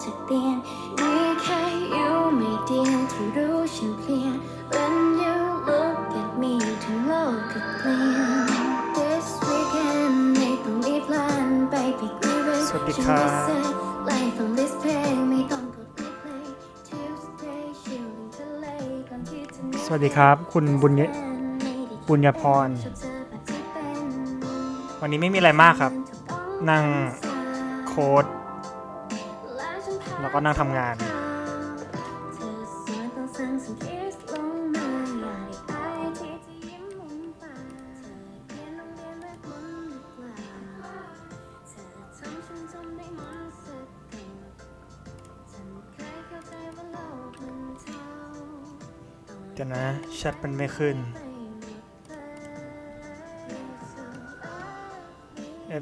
กจากเตียงมีแค่อยู่ไม่เดียวที่รู้ฉันเปลี่ยน When you look at me ทั้งโลกก็เปลี่ยน This weekend ไม่ต้องรีบลันไป pick me with สวัสดีครับฉันไม่ set life on this เพลงไม่ต้องกด replay Tuesday ชิลริมทะเลก่อนที่จะเหนื่อยสวัสดีครับ คุณบุญยบุญญพร วันนี้ไม่มีอะไรมากครับ นั่งโค้ด แล้วก็นั่งทำงานเดี๋ยนะแชทมันไม่ขึ้น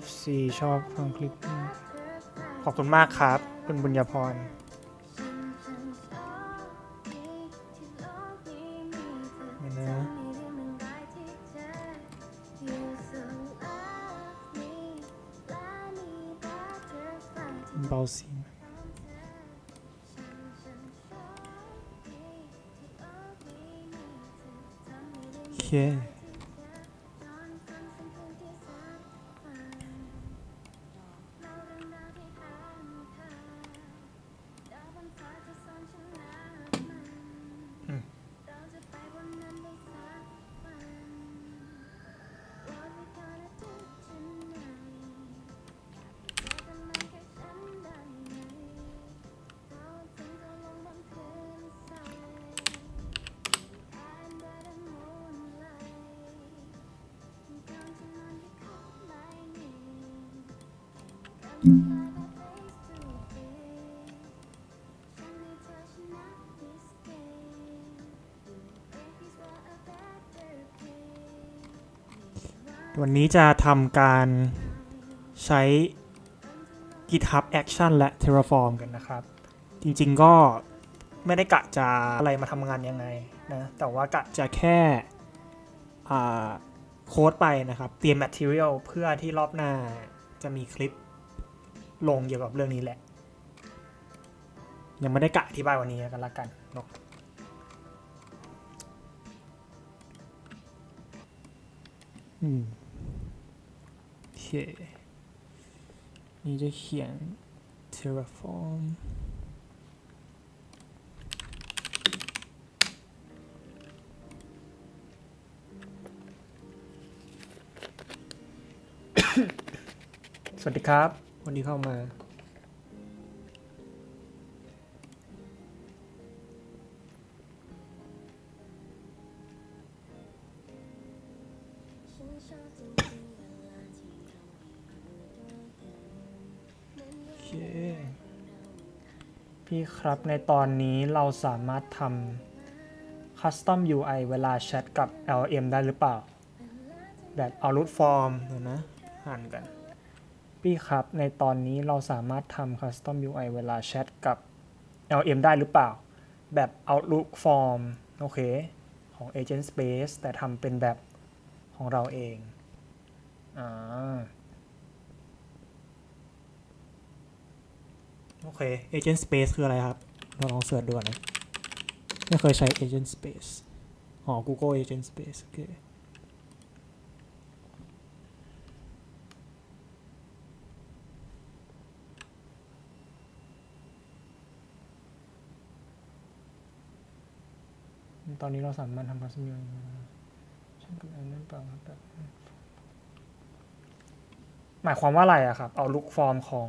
FC ชอบฟังคลิปนี้ ขอบคุณมากครับ คุณบุญญพรเดี๋ยวนะเบาสียงโอเค วันนี้จะทำการใช้ GitHub Action และ Terraform กันนะครับ จริงๆก็ไม่ได้กะจะอะไรมาทำงานยังไงนะ แต่ว่ากะจะแค่โค้ดไปนะครับ เตรียม Material เพื่อที่รอบหน้าจะมีคลิปลงเกี่ยวกับเรื่องนี้แหละ ยังไม่ได้กะอธิบายวันนี้กันละกันเนอะอืม เค นี่จะเขียน terraform สวัสดีครับ วันนี้เข้ามา พี่ครับ ในตอนนี้เราสามารถทำ Custom UI เวลาแชทกับ LM ได้หรือเปล่า แบบเอารูทฟอร์มเดี๋ยวนะอ่านกัน พี่ครับ ในตอนนี้เราสามารถทำ Custom UI เวลาแชทกับ LM ได้หรือเปล่า แบบ Outlook Form โอเค ของ Agent Space แต่ทำเป็นแบบของเราเอง อ่า โอเค Agent Space คืออะไรครับ เราลองเสิร์ชดูก่อนนะไม่เคยใช้ Agent Space อ๋อ Google Agent Space โอเคตอนนี้เราสามารถทำ custom UI ฉันกับอันนั้นเปล่าครับแบบหมายความว่าอะไรอะครับ เอา look form ของ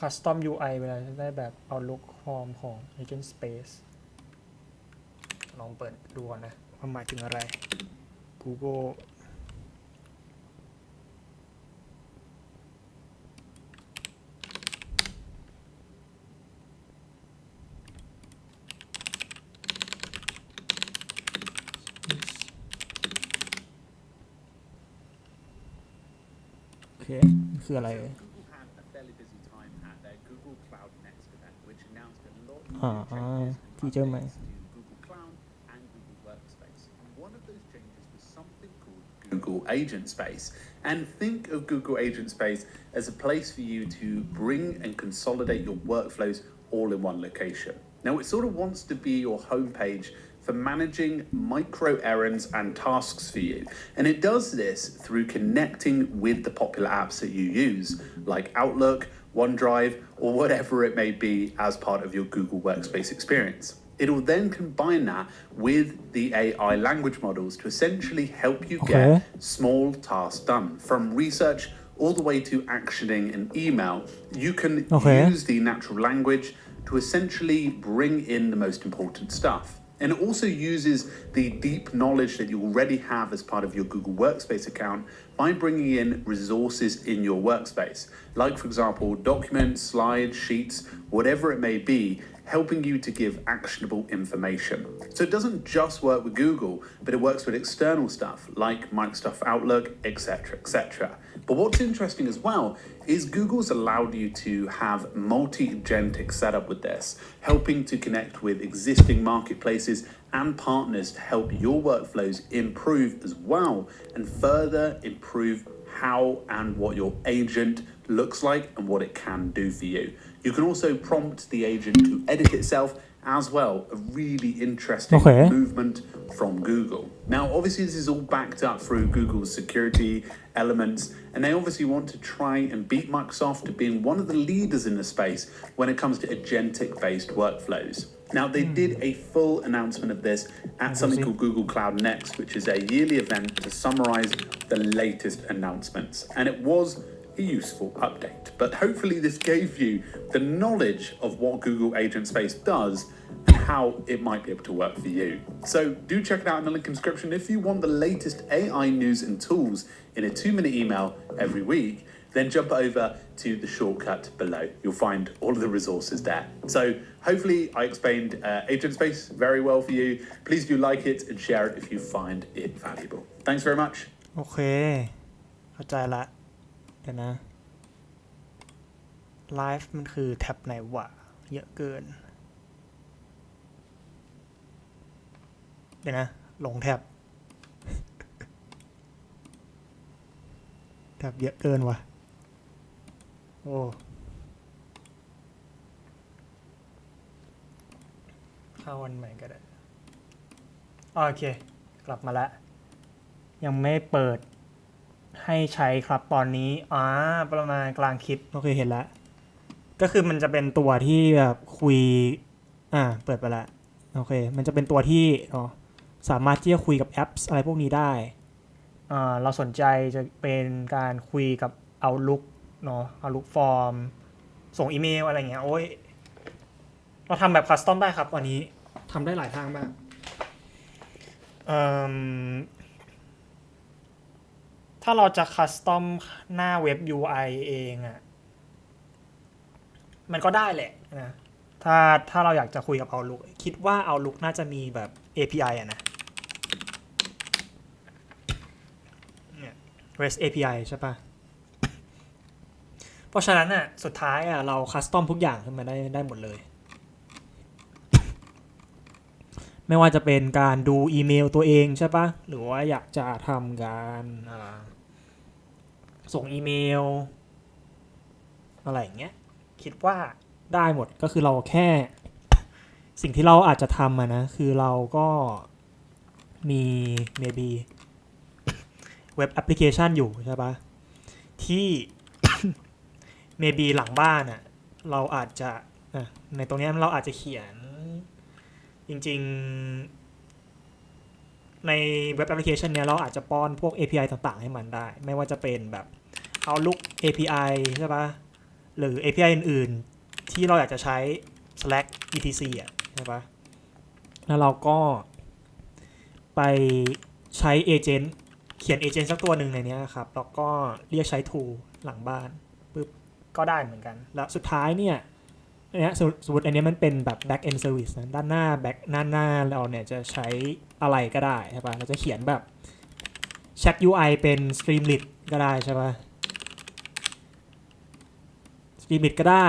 Custom UI เวลาจะได้แบบเอา look form ของ Agent Space ลองเปิดดูก่อนนะว่าหมายถึงอะไร Google โอเค คืออะไรเอ่ย changes was something called Google Agent Space and think of Google Agent Space as a place for you to bring and consolidate your workflows all in one location. Now, it sort of wants to be your homepage for managing micro errands and tasks for you. And it does this through connecting with the popular apps that you use, like Outlook, OneDrive, or whatever it may be as part of your Google Workspace experience. It'll then combine that with the AI language models to essentially help you Okay. get small tasks done from research all the way to actioning an email. You can Okay. use the natural language to essentially bring in the most important stuff. And it also uses the deep knowledge that you already have as part of your Google Workspace account by bringing in resources in your workspace. Like, for example, documents, slides, sheets, whatever it may be, helping you to give actionable information. So it doesn't just work with Google, but it works with external stuff like Microsoft Outlook, etc., etc. But what's interesting as well is Google's allowed you to have multi-agentic setup with this, helping to connect with existing marketplaces and partners to help your workflows improve as well and further improve how and what your agent looks like and what it can do for you. You can also prompt the agent to edit itself as well. A really interesting Okay. movement from Google. Now, obviously, this is all backed up through Google's security elements, and they obviously want to try and beat Microsoft to being one of the leaders in the space when it comes to agentic based workflows. Now, they did a full announcement of this at something called Google Cloud Next, which is a yearly event to summarize the latest announcements. And it was a useful update. But hopefully, this gave you the knowledge of what Google Agent Space does and how it might be able to work for you. So, do check it out in the link in the description if you want the latest AI news and tools in a two minute email every week. Then jump over to the shortcut below. You'll find all of the resources there. So, hopefully, I explained uh, Agent Space very well for you. Please do like it and share it if you find it valuable. Thanks very much. โอเค เข้าใจละ เดี๋ยวนะไลฟ์มันคือแท็บไหนวะ เยอะเกิน เดี๋ยวนะ หลงแท็บ แท็บเยอะเกินวะโอ้เข้าวันใหม่ก็ได้ โอเค กลับมาแล้ว ยังไม่เปิด ให้ใช้ครับตอนนี้อ่าประมาณกลางคลิปโอเคเห็นแล้ว ก็คือมันจะเป็นตัวที่แบบคุย อ่า เปิดไปแล้วโอเค มันจะเป็นตัวที่เนาะสามารถที่จะคุยกับแอปส์อะไรพวกนี้ได้อ่าเราสนใจจะเป็นการคุยกับ Outlook เนาะ Outlook Form ส่งอีเมลอะไรเงี้ยโอ้ยเราทำแบบคัสตอมได้ครับวันนี้ทำได้หลายทางมากเอ่ม ถ้าเราจะคัสตอมหน้าเว็บ UI เองอะ่ะ มันก็ได้แหละนะถ้าถ้าเราอยากจะคุยกับ Outlook คิดว่า Outlook น่าจะมีแบบ API อะนะ REST API ใช่ปะเพราะฉะนั้นอะสุดท้ายอะเราคัสตอมทุกอย่างขึ้นมาได้ได้หมดเลย ไม่ว่าจะเป็นการดูอีเมลตัวเองใช่ปะหรือว่าอยากจะทำการอ่า ส่งอีเมล อะไรอย่างเงี้ยคิดว่าได้หมดก็คือเราแค่ สิ่งที่เราอาจจะทำอะนะ คือเราก็มี maybe เว็บแอปพลิเคชันอยู่ใช่ปะที่ maybe หลังบ้านอะเราอาจจะในตรงนี้เราอาจจะเขียน จริง ๆ ในเว็บแอปพลิเคชันเนี้ยเราอาจจะป้อนพวก API ต่างๆ ให้มันได้ ไม่ว่าจะเป็นแบบ Outlook API ใช่ปะหรือ API อื่นๆ ที่เราอยากจะใช้ Slack etc อะใช่ปะแล้วเราก็ไปใช้เอเจนต์เขียนเอเจนต์สักตัวหนึ่งในนี้ครับ แล้วก็เรียกใช้ tool หลังบ้านปุ๊บก็ได้เหมือนกัน แล้วสุดท้ายเนี่ยเนี้ยสมมติอันนี้มันเป็นแบบ back end service นะด้านหน้า back หน้าหน้าเราเนี่ยจะใช้อะไรก็ได้ใช่ปะเราจะเขียนแบบ chat UI เป็น streamlit ก็ได้ใช่ปะ streamlit ก็ได้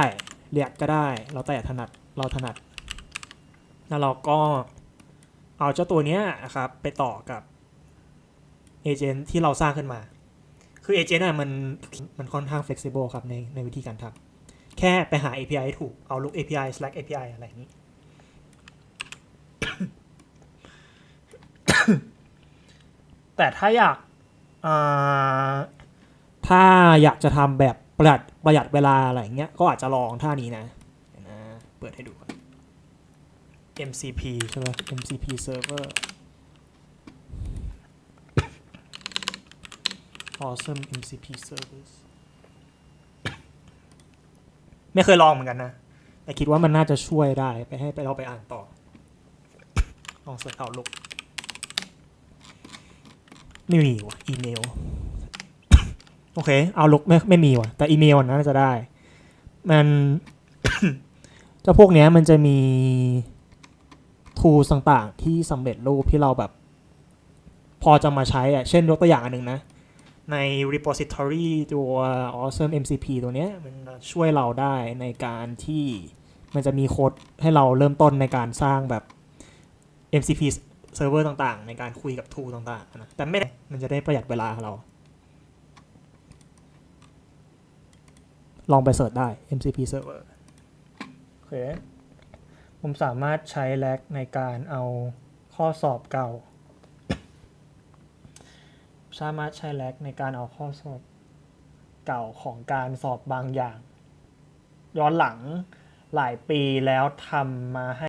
react ก็ได้ เราแต่ถนัดเราถนัด แล้วเราก็เอาเจ้าตัวเนี้ยนะครับไปต่อกับเอเจนต์ที่เราสร้างขึ้นมา คือเอเจนต์อะมันมันค่อนข้าง flexible ครับในในวิธีการทำแค่ไปหา API ให้ถูก เอา look API slack API อะไรอย่างนี้ แต่ถ้าอยากอ่าถ้าอยากจะทำแบบ ประหยัดประหยัดเวลาอะไรอย่างเงี้ยก็อาจจะลองท่านี้นะเดี๋ยวนะเปิดให้ดู MCP ใช่ไหม MCP server awesome MCP service ไม่เคยลองเหมือนกันนะ แต่คิดว่ามันน่าจะช่วยได้ไปให้ไปเราไปอ่านต่อ ลองเสิร์ชเอาลุกไม่มีว่ะอีเมล โอเค เอาลุกไม่ไม่มีว่ะ แต่อีเมลน่าจะได้ มัน เจ้าพวกเนี้ยมันจะมี tools ต่างๆ ที่สำเร็จรูปที่เราแบบ พอจะมาใช้อะเช่นยกตัวอย่างอันหนึ่งนะ ใน repository ตัว awesome MCP ตัวเนี้ย มันช่วยเราได้ในการที่มันจะมีโค้ดให้เราเริ่มต้นในการสร้างแบบ MCP server ต่างๆ ในการคุยกับ tool ต่างๆนะแต่ไม่มันจะได้ประหยัดเวลาเรา ลองไปเสิร์ชได้ MCP server โอเค ผมสามารถใช้แลกในการเอาข้อสอบเก่า สามารถใช้แลกในการเอาข้อสอบเก่าของการสอบบางอย่าง ย้อนหลังหลายปีแล้วทำมาให้